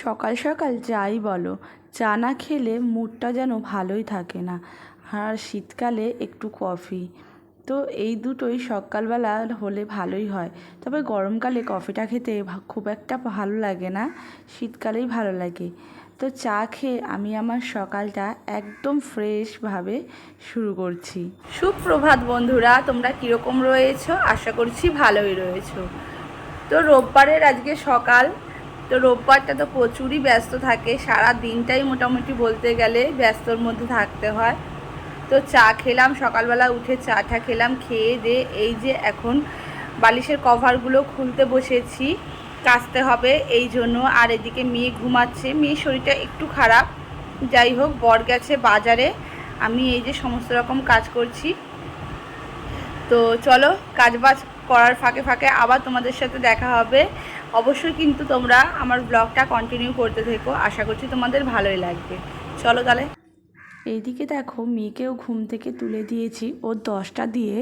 সকাল সকাল যাই বলো, চা না খেলে মুডটা যেন ভালোই থাকে না। আর শীতকালে একটু কফি। তো এই দুটোই সকালবেলা হলে ভালোই হয়। তবে গরমকালে কফিটা খেতে খুব একটা ভালো লাগে না। শীতকালেই ভালো লাগে। তো চা খেয়ে আমি আমার সকালটা একদম ফ্রেশভাবে শুরু করছি। সুপ্রভাত বন্ধুরা, তোমরা কীরকম রয়েছো? আশা করছি ভালোই রয়েছো। তো রোববারের আজকে সকাল। তো রোববারটা তো প্রচুরই ব্যস্ত থাকে, সারা দিনটাই মোটামুটি বলতে গেলে ব্যস্তর মধ্যে থাকতে হয়। তো চা খেলাম, সকালবেলা উঠে চাটা খেলাম, খেয়ে দিয়ে এই যে এখন বালিশের কভারগুলো খুলতে বসেছি, কাচতে হবে, এই জন্য। আর এদিকে মেয়ে ঘুমাচ্ছে, মেয়ের শরীরটা একটু খারাপ। যাই হোক, বর গেছে বাজারে, আমি এই যে সমস্ত রকম কাজ করছি। তো চলো কাজবাজ করার ফাঁকে ফাঁকে আবার তোমাদের সাথে দেখা হবে। অবশ্যই কিন্তু তোমরা আমার ব্লগটা কন্টিনিউ করতে থেকো। আশা করছি তোমাদের ভালোই লাগবে। চলো তাহলে। এইদিকে দেখো মেয়েকেও ঘুম থেকে তুলে দিয়েছি। ও দশটা দিয়ে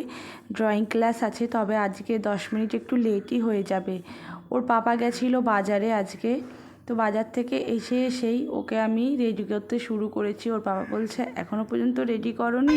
ড্রয়িং ক্লাস আছে তবে আজকে দশ মিনিট একটু লেটই হয়ে যাবে। ওর পাপা গেছিল বাজারে আজকে। তো বাজার থেকে এসে এসেই ওকে আমি রেডি করতে শুরু করেছি। ওর বাবা বলছে এখনও পর্যন্ত রেডি করনি?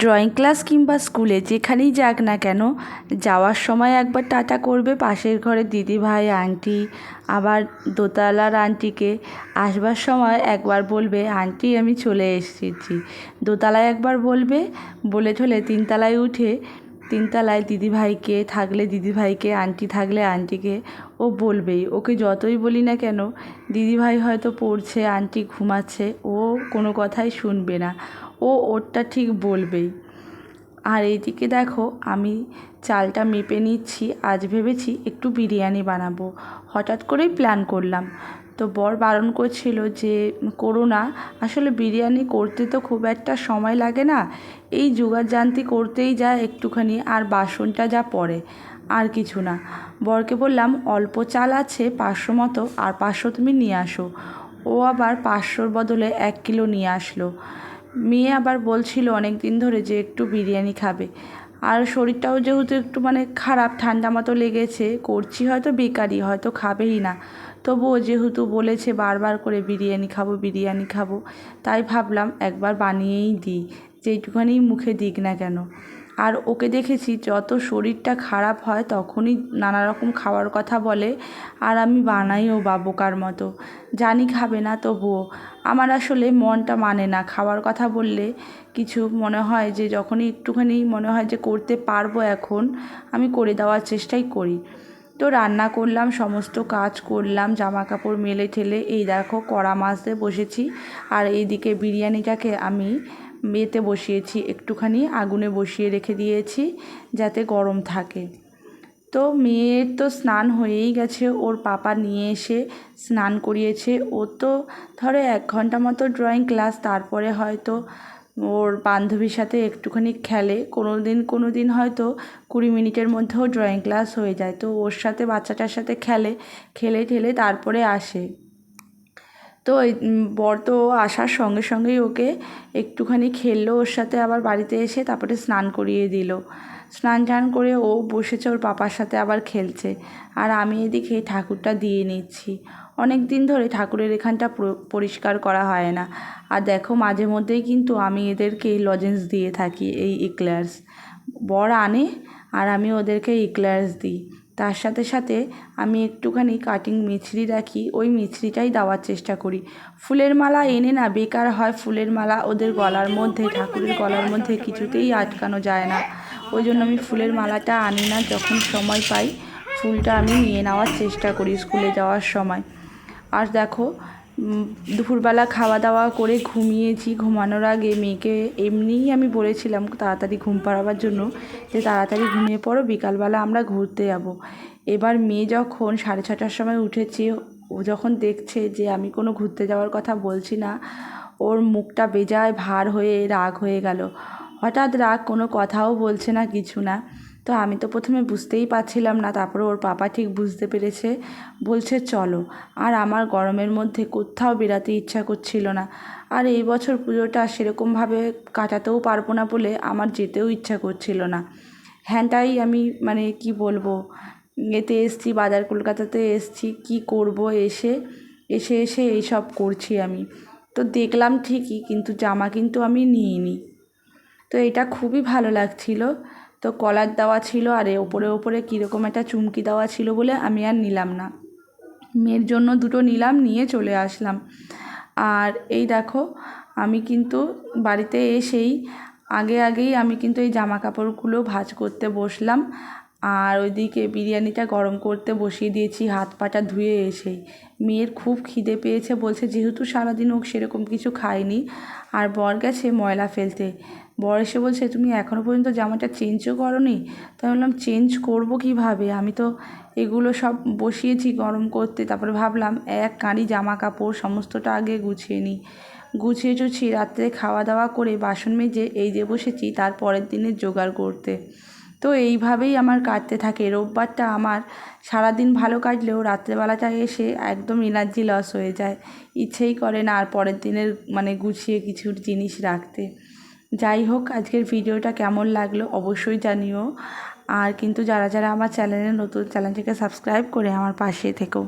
ড্রয়িং ক্লাস কিংবা স্কুলে যেখানেই যাক না কেন, যাওয়ার সময় একবার টাটা করবে পাশের ঘরে দিদি ভাই আন্টি আবার দোতলার আন্টিকে আসবার সময় একবার বলবে আন্টি আমি চলে এসেছি। দোতলায় একবার বলবে, বলে ঠলে তিনতলায় উঠে তিনতলায় দিদিভাইকে থাকলে দিদিভাইকে আন্টি থাকলে আন্টিকে ও বলবেই, ওকে যতই বলি না কেন দিদিভাই হয়তো পড়ছে আন্টি ঘুমাচ্ছে, ও কোনো কথাই শুনবে না। ও ওরটা ঠিক বলবেই। আর এইদিকে দেখো, আমি চালটা মেপে নিচ্ছি, আজ ভেবেছি একটু বিরিয়ানি বানাবো। হঠাৎ করেই প্ল্যান করলাম। তো বর বারণ করছিল যে, করো না, আসলে বিরিয়ানি করতে তো খুব একটা সময় লাগে না। এই যোগাযান্তি করতেই যা একটুখানি, আর বাসনটা যা পড়ে, আর কিছু না। বরকে বললাম, অল্প চাল আছে, পাঁচশো মতো, আর পাঁচশো তুমি নিয়ে আসো। ও আবার পাঁচশোর বদলে এক কিলো নিয়ে আসলো। মেয়ে আবার বলছিল অনেক দিন ধরে যে একটু বিরিয়ানি খাবে। আর শরীরটাও যেহেতু একটু মানে খারাপ, ঠান্ডা মতো লেগেছে, করছি হয়তো বেকারি হয়তো খাবেই না। তবুও যেহেতু বলেছে বারবার করে বিরিয়ানি খাব বিরিয়ানি খাব, তাই ভাবলাম একবার বানিয়েই দিই, যেইটুখানি মুখে দিক না কেন। আর ওকে দেখেছি যত শরীরটা খারাপ হয় তখনই নানা রকম খাওয়ার কথা বলে। আর আমি বানাইও বা বোকার মতো। জানি খাবে না তবুও। আমার আসলে মনটা মানে না। খাওয়ার কথা বললে কিছু মনে হয় যে যখনই একটুখানি মনে হয় যে করতে পারব এখন, আমি করে দেওয়ার চেষ্টাই করি। তো রান্না করলাম, সমস্ত কাজ করলাম জামা কাপড় মেলে ঠেলে। এই দেখো কড়া মাছ দিয়ে বসেছি। আর এইদিকে বিরিয়ানিটাকে আমি মেতে বসিয়েছি, একটুখানি আগুনে বসিয়ে রেখে দিয়েছি যাতে গরম থাকে। তো মেয়ের তো স্নান হয়েই গেছে, ওর পাপা নিয়ে এসে স্নান করিয়েছে। ও তো ধরো এক ঘণ্টা মতো ড্রয়িং ক্লাস তারপরে হয়তো ওর বান্ধবীর সাথে একটুখানি খেলে। কোনো দিন কোনো দিন হয়তো কুড়ি মিনিটের মধ্যেও ড্রয়িং ক্লাস হয়ে যায়। তো ওর সাথে বাচ্চাটার সাথে খেলে খেলে, ঠেলে তারপরে আসে। তো বর তো আসার সঙ্গে সঙ্গেই ওকে একটুখানি খেললো, ওর সাথে আবার বাড়িতে এসে তারপরে স্নান করিয়ে দিল। স্নান টান করে ও বসেছে, ওর পাপার সাথে আবার খেলছে। আর আমি এদিকে ঠাকুরটা দিয়ে নিচ্ছি। অনেক দিন ধরে ঠাকুরের এখানটা পরিষ্কার করা হয় না। আর দেখো মাঝে মধ্যেই কিন্তু আমি এদেরকে লজেন্স দিয়ে থাকি, এই ইক্লার্স বর আনে আর আমি ওদেরকে ইক্লার্স দিই। তার সাথে সাথে আমি একটুখানি কাটিং মিছরি রাখি, ওই মিছরিটাই দেওয়ার চেষ্টা করি। ফুলের মালা এনে না বেকার হয়, ফুলের মালা ওদের গলার মধ্যে, ঠাকুরের গলার মধ্যে কিছুতেই আটকানো যায় না। ওই জন্য আমি ফুলের মালাটা আনি না, যখন সময় পাই, ফুলটা আমি নিয়ে নেওয়ার চেষ্টা করি স্কুলে যাওয়ার সময়। আর দেখো দুপুরবেলা খাওয়া দাওয়া করে ঘুমিয়েছি, ঘুমানোর আগে মেয়েকে এমনিই আমি বলেছিলাম তাড়াতাড়ি ঘুম পাড়াবার জন্য যে তাড়াতাড়ি ঘুমিয়ে পড়ো, বিকালবেলা আমরা ঘুরতে যাব। এবার মেয়ে যখন সাড়ে ছটার সময় উঠেছে, ও যখন দেখছে যে আমি কোনো ঘুরতে যাওয়ার কথা বলছি না, ওর মুখটা বেজায় ভার হয়ে রাগ হয়ে গেল। হঠাৎ রাগ কোনো কথাও বলছে না, কিছু না। তো আমি তো প্রথমে বুঝতেই পারছিলাম না, তারপরে ওর পাপা ঠিক বুঝতে পেরেছে। বলছে, চলো। আর আমার গরমের মধ্যে কোথাও বেরাতে ইচ্ছা করছিল না। আর এই বছর পুজোটা সেরকমভাবে কাটাতেও পারব না বলে আমার যেতেও ইচ্ছা করছিল না। হ্যানটাই আমি মানে কি বলব? এতে এসছি, বাজার কলকাতাতে এসছি, কি করব এসে এসে এসে এইসব করছি আমি। তো দেখলাম ঠিকই, কিন্তু জামা কিন্তু আমি নিইনি। তো এটা খুবই ভালো লাগছিল। তো কলার দেওয়া ছিল আর এ ওপরে ওপরে কীরকম একটা চুমকি দেওয়া ছিল বলে আমি আর নিলাম না। মেয়ের জন্য দুটো নিলাম, নিয়ে চলে আসলাম। আর এই দেখো, আমি কিন্তু বাড়িতে এসেই আগে আগেই আমি কিন্তু এই জামা কাপড়গুলো ভাজ করতে বসলাম। আর ওইদিকে বিরিয়ানিটা গরম করতে বসিয়ে দিয়েছি, হাত পাটা ধুয়ে এসেই। মেয়ের খুব খিদে পেয়েছে, বলছে যেহেতু সারাদিন ও সেরকম কিছু খায়নি, আর বর গেছে ময়লা ফেলতে। বর এসে বলছে, তুমি এখনও পর্যন্ত জামাটা চেঞ্জও করনি? তো আমি বললাম চেঞ্জ করব কীভাবে? আমি তো এগুলো সব বসিয়েছি গরম করতে। তারপরে ভাবলাম, এক কাঁড়ি জামা কাপড় সমস্তটা আগে গুছিয়ে নিই। গুছিয়ে টুছিয়ে রাত্রে খাওয়া দাওয়া করে বাসন মেজে এই যে বসেছি, তার পরের দিনের জোগাড় করতে। তো এইভাবেই আমার কাটতে থাকে। রোববারটা আমার সারাদিন ভালো কাটলেও রাত্রেবেলাটা এসে একদম এনার্জি লস হয়ে যায়। ইচ্ছেই করে না আর পরের দিনের মানে গুছিয়ে কিছু জিনিস রাখতে। যাই হোক, আজকের ভিডিওটা কেমন লাগল অবশ্যই জানিও। আর কিন্তু যারা যারা আমার চ্যানেলে নতুন, চ্যানেলটিকে সাবস্ক্রাইব করে আমার পাশে থেকো।